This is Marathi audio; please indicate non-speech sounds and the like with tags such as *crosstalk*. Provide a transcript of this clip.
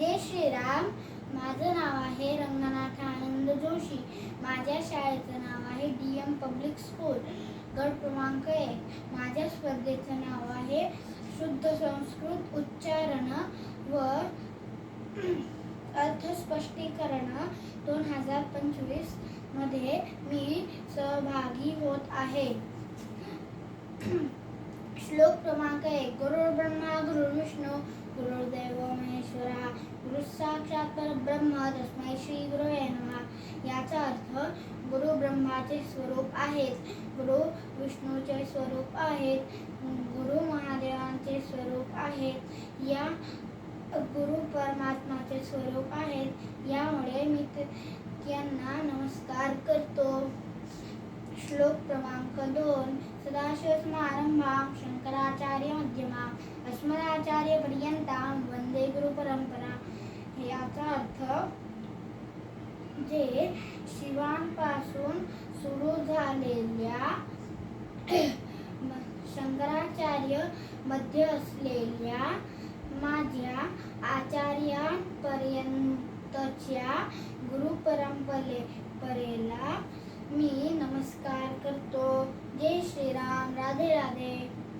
जय श्रीराम. माझं नाव आहे रंगनाथ आनंद जोशी. माझ्या शाळेचं नाव आहे डी एम पब्लिक स्कूल गट क्रमांक एक. माझ्या स्पर्धेचं नाव आहे शुद्ध संस्कृत उच्चारण व अर्थस्पष्टीकरण. दोन हजार पंचवीसमध्ये मी सहभागी होत आहे. *clears throat* श्लोक क्रमांक एक. गुरु ब्रह्मा गुरु परब्रह्म तस्मै श्री गुरु नमः याचा अर्थ गुरु ब्रह्माचे स्वरूप आहेत. गुरु विष्णूचे स्वरूप आहेत. गुरु महादेवांचे स्वरूप आहेत. या गुरु परमात्माचे स्वरूप आहेत. यामुळे मी त्यांना नमस्कार करतो. श्लोक क्रमांक दोन. सदाशिव समारंभा शंकराचार्य मध्यमा अस्मदाचार्य पर्यंता वंदे याचा अर्थ जे शिवांपासून सुरू झालेल्या शंकराचार्यमध्ये असलेल्या माझ्या आचार्यांपर्यंतच्या गुरु परंपरेला मी नमस्कार करतो. जय श्रीराम. राधे राधे.